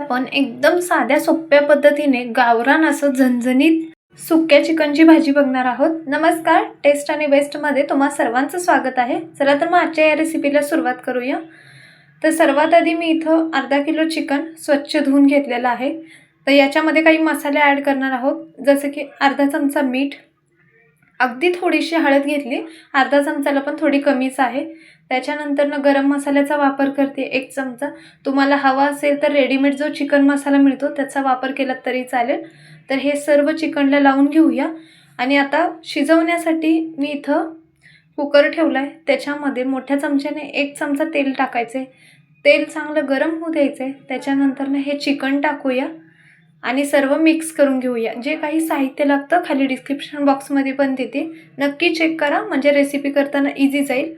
आपण एकदम साध्या सोप्या पद्धतीने गावरान असं झणझणीत सुक्या चिकनची भाजी बघणार आहोत. नमस्कार टेस्ट आणि बेस्टमध्ये तुम्हा सर्वांचं स्वागत आहे. चला तर मग आजच्या या रेसिपीला सुरुवात करूया. तर सर्वात आधी मी इथं अर्धा किलो चिकन स्वच्छ धुवून घेतलेलं आहे. तर याच्यामध्ये काही मसाले ॲड करणार आहोत. जसं की अर्धा चमचा मीठ अगदी थोडीशी हळद घेतली. अर्धा चमचाला पण थोडी कमीच आहे. त्याच्यानंतरनं गरम मसाल्याचा वापर करते एक चमचा. तुम्हाला हवा असेल तर रेडीमेड जो चिकन मसाला मिळतो त्याचा वापर केला तरी चालेल. तर हे सर्व चिकनला लावून घेऊया. आणि आता शिजवण्यासाठी मी इथं कुकर ठेवला आहे त्याच्यामध्ये मोठ्या चमच्याने एक चमचा तेल टाकायचं. आहे तेल चांगलं गरम होऊ द्यायचं. आहे त्याच्यानंतरनं हे चिकन टाकूया. आणि सर्व मिक्स करून घेऊया. जे काही साहित्य लागतं खाली डिस्क्रिप्शन बॉक्समध्ये पण देते. नक्की चेक करा म्हणजे रेसिपी करताना इझी जाईल.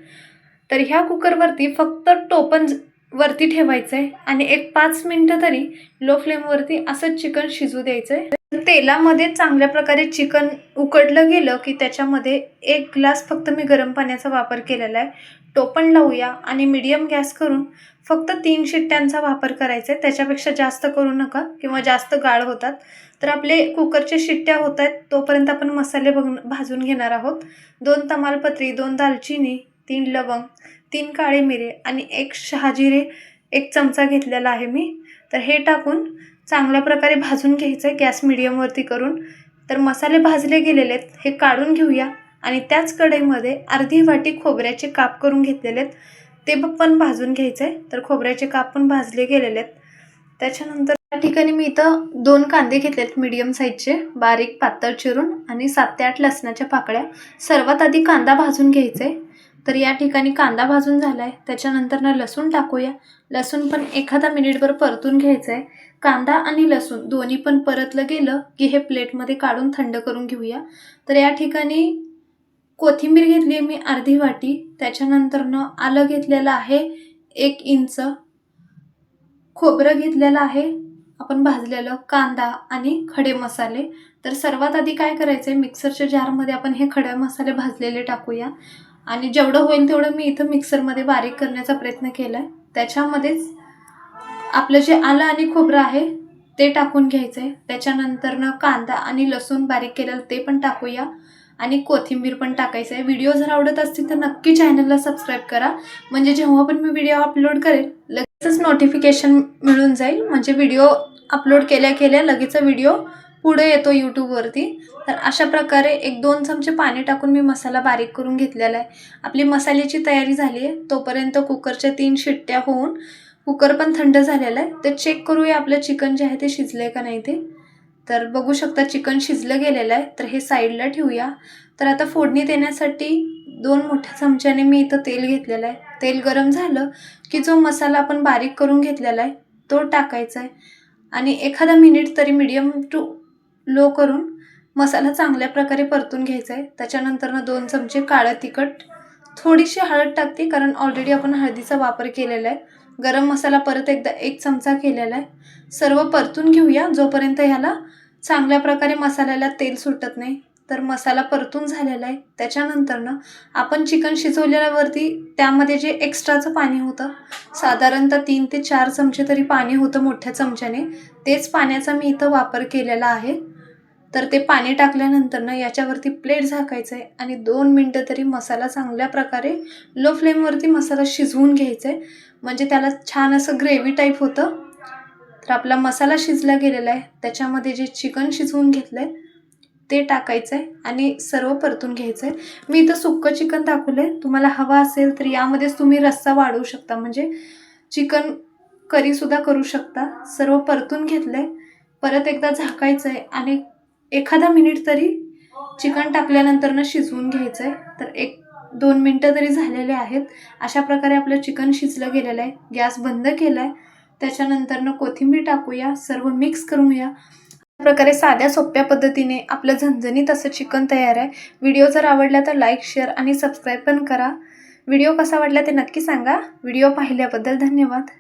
तर ह्या कुकरवरती फक्त टोपण वरती ठेवायचं आहे आणि एक पाच मिनटं तरी लो फ्लेमवरती असंच चिकन शिजू द्यायचं आहे तेलामध्ये चांगल्या प्रकारे चिकन उकडलं गेलं की त्याच्यामध्ये एक ग्लास फक्त मी गरम पाण्याचा वापर केलेला आहे. टोपण लावूया आणि मीडियम गॅस करून फक्त तीन शिट्ट्यांचा वापर करायचा. आहे त्याच्यापेक्षा जास्त करू नका किंवा जास्त गाळ होतात. तर आपले कुकरच्या शिट्ट्या होत आहेत तोपर्यंत आपण मसाले बघ भाजून घेणार आहोत. दोन तमालपत्री दोन दालचिनी तीन लवंग तीन काळे मिरे आणि एक शहाजिरे एक चमचा घेतलेला आहे मी. तर हे टाकून चांगल्या प्रकारे भाजून घ्यायचं आहे गॅस मिडियमवरती करून. तर मसाले भाजले गेलेले आहेत हे काढून घेऊया. आणि त्याच कढईमध्ये अर्धी वाटी खोबऱ्याचे काप करून घेतलेले आहेत. ते ब- पण भाजून घ्यायचं आहे तर खोबऱ्याचे काप पण भाजले गेलेले आहेत. त्याच्यानंतर त्या ठिकाणी मी इथं दोन कांदे घेतलेत मीडियम साईजचे बारीक पातळ चिरून आणि सात ते आठ लसणाच्या पाकळ्या. सर्वात आधी कांदा भाजून घ्यायचा आहे तर या ठिकाणी कांदा भाजून झाला आहे त्याच्यानंतर ना लसूण टाकूया. लसूण पण एखादा मिनिटभर परतून घ्यायचं आहे कांदा आणि लसूण दोन्ही पण परतलं गेलं की हे प्लेटमध्ये काढून थंड करून घेऊया. तर या ठिकाणी कोथिंबीर घेतली आहे मी अर्धी वाटी त्याच्यानंतरनं आलं घेतलेलं आहे एक इंच. खोबरं घेतलेलं आहे आपण भाजलेलं कांदा आणि खडे मसाले. तर सर्वात आधी काय करायचं आहे मिक्सरच्या जारमध्ये आपण हे खडे मसाले भाजलेले टाकूया. आणि जेवढं होईल तेवढं मी इथं मिक्सरमध्ये बारीक करण्याचा प्रयत्न केला आहे त्याच्यामध्येच आपलं जे आलं आणि खोबरं आहे ते टाकून घ्यायचं आहे त्याच्यानंतरनं कांदा आणि लसूण बारीक केलेलं ते पण टाकूया. आणि कोथिंबीर पण टाकायचं आहे. व्हिडिओ जर आवडत असतील तर नक्की चॅनलला सबस्क्राईब करा. म्हणजे जेव्हा पण मी व्हिडिओ अपलोड करेल लगेचच नोटिफिकेशन मिळून जाईल. म्हणजे व्हिडिओ अपलोड केल्या केल्या लगेच व्हिडिओ पुढे येतो यूट्यूबवरती तर अशा प्रकारे एक दोन चमचे पाणी टाकून मी मसाला बारीक करून घेतलेला आहे. आपली मसाल्याची तयारी झाली आहे. तोपर्यंत कुकरच्या तीन शिट्ट्या होऊन कुकर पण थंड झालेला आहे. तर चेक करूया आपलं चिकन जे आहे ते शिजलं आहे का नाही ते. तर बघू शकता चिकन शिजलं गेलेलं आहे. तर हे साईडला ठेवूया. तर आता फोडणी देण्यासाठी दोन मोठ्या चमच्याने मी इथं तेल घेतलेलं आहे. तेल गरम झालं की जो मसाला आपण बारीक करून घेतलेला आहे तो टाकायचा आहे. आणि एखादा मिनिट तरी मीडियम टू लो करून मसाला चांगल्या प्रकारे परतून घ्यायचा आहे. त्याच्यानंतरनं दोन चमचे काळं तिखट. थोडीशी हळद टाकते कारण ऑलरेडी आपण हळदीचा वापर केलेला आहे. गरम मसाला परत एकदा एक चमचा केलेला आहे. सर्व परतून घेऊया जोपर्यंत ह्याला चांगल्या प्रकारे मसाल्याला तेल सुटत नाही. तर मसाला परतून झालेला आहे. त्याच्यानंतरनं आपण चिकन शिजवलेल्यावरती त्यामध्ये जे एक्स्ट्राचं पाणी होतं साधारणतः तीन ते चार चमचे तरी पाणी होतं मोठ्या चमच्याने. तेच पाण्याचा मी इथं वापर केलेला आहे. तर ते पाणी टाकल्यानंतरनं याच्यावरती प्लेट झाकायचं आहे आणि दोन मिनटं तरी मसाला चांगल्या प्रकारे लो फ्लेमवरती मसाला शिजवून घ्यायचा आहे म्हणजे त्याला छान असं ग्रेव्ही टाईप होतं. तर आपला मसाला शिजला गेलेला आहे. त्याच्यामध्ये जे चिकन शिजवून घेतलं आहे ते टाकायचं आहे आणि सर्व परतून घ्यायचं आहे मी इथं सुक्कं चिकन दाखवलं आहे तुम्हाला हवा असेल तर यामध्येच तुम्ही रस्सा वाढवू शकता. म्हणजे चिकन करीसुद्धा करू शकता. सर्व परतून घेतलं आहे परत एकदा झाकायचं आहे आणि एखादा मिनिट तरी चिकन टाकल्यानंतरनं शिजवून घ्यायचं आहे तर एक दोन मिनटं तरी झालेले आहेत. अशा प्रकारे आपलं चिकन शिजलं गेलेलं आहे. गॅस बंद केला आहे त्याच्यानंतरनं कोथिंबीर टाकूया सर्व मिक्स करूया अशा प्रकारे साध्या सोप्या पद्धतीने आपलं झणझणीत असं चिकन तयार आहे. व्हिडिओ जर आवडला तर लाईक शेअर आणि सबस्क्राईब पण करा. व्हिडिओ कसा वाटला ते नक्की सांगा. व्हिडिओ पाहिल्याबद्दल धन्यवाद.